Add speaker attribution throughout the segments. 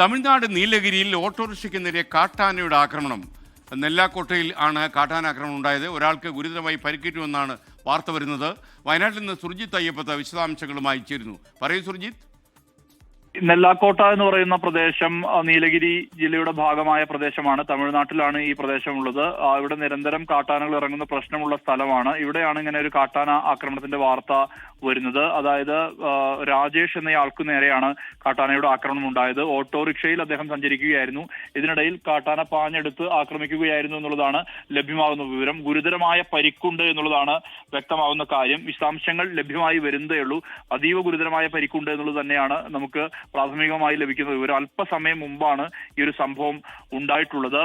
Speaker 1: തമിഴ്നാട് നീലഗിരിയിൽ ഓട്ടോറിക്ഷയ്ക്ക് നേരെ കാട്ടാനയുടെ ആക്രമണം. നെല്ലാക്കോട്ടയിൽ ആണ് കാട്ടാന ആക്രമണം ഉണ്ടായത്. ഒരാൾക്ക് ഗുരുതരമായി പരിക്കേറ്റുമെന്നാണ് വാർത്ത വരുന്നത്. വയനാട്ടിൽ നിന്ന് സുർജിത്ത് അയ്യപ്പത്ത് വിശദാംശങ്ങളുമായി ചേരുന്നു. പറയൂ സുർജിത്ത്.
Speaker 2: നെല്ലാക്കോട്ട എന്ന് പറയുന്ന പ്രദേശം നീലഗിരി ജില്ലയുടെ ഭാഗമായ പ്രദേശമാണ്. തമിഴ്നാട്ടിലാണ് ഈ പ്രദേശമുള്ളത്. ഇവിടെ നിരന്തരം കാട്ടാനകൾ ഇറങ്ങുന്ന പ്രശ്നമുള്ള സ്ഥലമാണ്. ഇവിടെയാണ് ഇങ്ങനെ ഒരു കാട്ടാന ആക്രമണത്തിന്റെ വാർത്ത വരുന്നത്. അതായത് രാജേഷ് എന്നയാൾക്ക് നേരെയാണ് കാട്ടാനയുടെ ആക്രമണം ഉണ്ടായത്. ഓട്ടോറിക്ഷയിൽ അദ്ദേഹം സഞ്ചരിക്കുകയായിരുന്നു. ഇതിനിടയിൽ കാട്ടാന പാഞ്ഞെടുത്ത് ആക്രമിക്കുകയായിരുന്നു എന്നുള്ളതാണ് ലഭ്യമാകുന്ന വിവരം. ഗുരുതരമായ പരിക്കുണ്ട് എന്നുള്ളതാണ് വ്യക്തമാവുന്ന കാര്യം. വിശദാംശങ്ങൾ ലഭ്യമായി വരുന്നതേ ഉള്ളൂ അതീവ ഗുരുതരമായ പരിക്കുണ്ട് എന്നുള്ളത് തന്നെയാണ് നമുക്ക് പ്രാഥമികമായി ലഭിക്കുന്നത് ഒരു അല്പസമയം മുമ്പാണ് ഈ ഒരു സംഭവം ഉണ്ടായിട്ടുള്ളത്.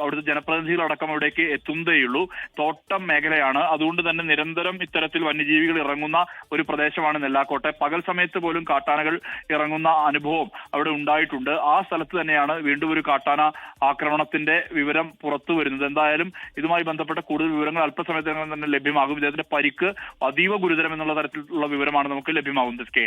Speaker 2: അവിടുത്തെ ജനപ്രതിനിധികളടക്കം അവിടേക്ക് എത്തുന്നതേയുള്ളൂ. തോട്ടം മേഖലയാണ്. അതുകൊണ്ട് തന്നെ നിരന്തരം ഇത്തരത്തിൽ വന്യജീവികൾ ഇറങ്ങുന്ന ഒരു പ്രദേശമാണ് നെല്ലാക്കോട്ടെ പകൽ സമയത്ത് പോലും കാട്ടാനകൾ ഇറങ്ങുന്ന അനുഭവം അവിടെ ഉണ്ടായിട്ടുണ്ട്. ആ സ്ഥലത്ത് തന്നെയാണ് വീണ്ടും ഒരു കാട്ടാന ആക്രമണത്തിന്റെ വിവരം പുറത്തു വരുന്നത്. എന്തായാലും ഇതുമായി ബന്ധപ്പെട്ട കൂടുതൽ വിവരങ്ങൾ അല്പസമയത്തിനകം തന്നെ ലഭ്യമാകും. ഇദ്ദേഹത്തിന്റെ പരിക്ക് അതീവ ഗുരുതരം എന്നുള്ള തരത്തിലുള്ള വിവരമാണ് നമുക്ക് ലഭ്യമാകുന്നത്. കെ.